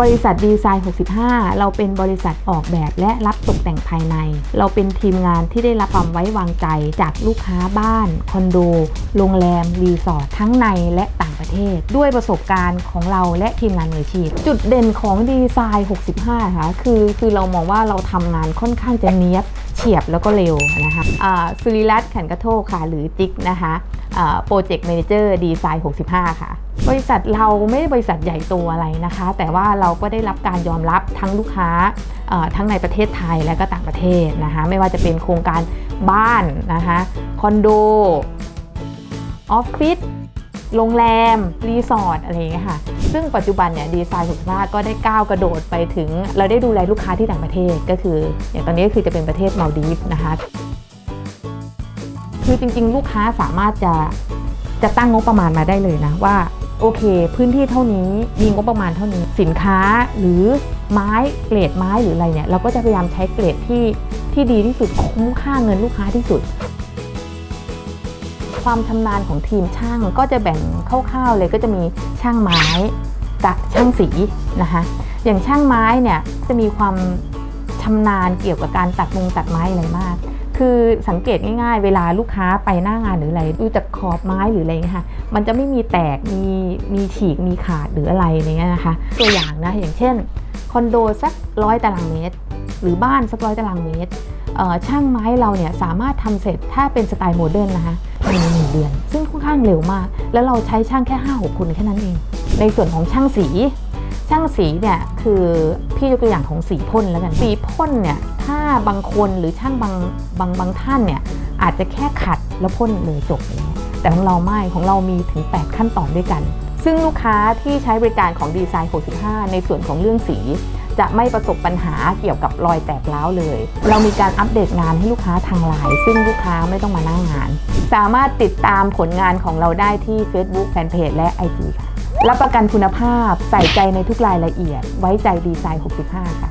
บริษัทดีไซน์ 65 เราเป็นบริษัทออกแบบและรับตกแต่งภายใน เราเป็นทีมงานที่ได้รับความไว้วางใจจากลูกค้าบ้าน คอนโด โรงแรม รีสอร์ททั้งในและต่างประเทศ ด้วยประสบการณ์ของเราและทีมงานมืออาชีพ จุดเด่นของดีไซน์ 65 ค่ะ คือคือเรามองว่าเราทำงานค่อนข้างจะเนี้ยบเฉียบแล้วก็เร็วนะคะอ่าสุริรัตน์ขันกระโทกค่ะ หรือจิ๊กนะคะ โปรเจกต์ a ม a เจอร์ดีไซน์65 ค่ะ บริษัทเราไม่ได้บริษัทใหญ่โตอะไรนะคะ แต่ว่าเราก็ได้รับการยอมรับทั้งลูกค้าทั้งในประเทศไทยและก็ต่างประเทศนะคะ ไม่ว่าจะเป็นโครงการบ้านนะคะคอนโดออฟฟิศโรงแรม รีสอร์ทอะไรอย่างเงี้ยค่ะ ซึ่งปัจจุบันเนี่ยดีไซน์65ก็ได้ก้าวกระโดดไปถึง เราได้ดูแลลูกค้าที่ต่างประเทศก็คือ อย่างตอนนี้ก็คือจะเป็นประเทศมาลดีฟนะคะ คือจริง ๆ ลูกค้าสามารถจะจะตั้งงบประมาณมาได้เลยนะว่าโอเค พื้นที่เท่านี้มีงบประมาณเท่านี้สินค้าหรือไม้เกรดไม้หรืออะไรเนี่ย เราก็จะพยายามใช้เกรดที่ที่ดีที่สุดคุ้มค่าเงินลูกค้าที่สุด ความชำนาญของทีมช่างก็จะแบ่งคร่าวๆเลยก็จะมีช่างไม้กับช่างสีนะคะอย่างช่างไม้เนี่ยจะมีความชำนาญเกี่ยวกับการตัดมงตัดไม้อะไรมาก คือสังเกตง่ายๆ เวลาลูกค้าไปหน้างานหรืออะไรดูจากขอบไม้หรืออะไรเงี้ยค่ะ มันจะไม่มีแตกมีมีฉีกมีขาดหรืออะไรเนี้ยนะคะ ตัวอย่างนะอย่างเช่นคอนโดสักร้อยตารางเมตร หรือบ้านสักร้อยตารางเมตรเช่างไม้เราเนี่ยสามารถทำเสร็จถ้าเป็นสไตล์โมเดิร์นนะคะภายในหนึ่งเดือน ซึ่งค่อนข้างเร็วมาก แล้วเราใช้ช่างแค่ 5 6 คนแค่นั้นเอง ในส่วนของช่างสี ช่างสีเนี่ยคือพี่ยกตัวอย่างของสีพ่นแล้วกันสีพ่นเนี่ยถ้าบางคนหรือช่างบางบางบางท่านเนี่ยอาจจะแค่ขัดแล้วพ่นเลยจบเงี้ยแต่ของเราไม่ของเรามีถึง 8 ขั้นตอนด้วยกัน ซึ่งลูกค้าที่ใช้บริการของดีไซน์ 65 ในส่วนของเรื่องสี จะไม่ประสบปัญหาเกี่ยวกับรอยแตกร้าวเลย เรามีการอัปเดตงานให้ลูกค้าทางไลน์ซึ่งลูกค้าไม่ต้องมานั่งงาน สามารถติดตามผลงานของเราได้ที่ Facebook Fanpage และ IG ค่ะ รับประกันคุณภาพใส่ใจในทุกรายละเอียด ไว้ใจดีไซน์ 65 ค่ะ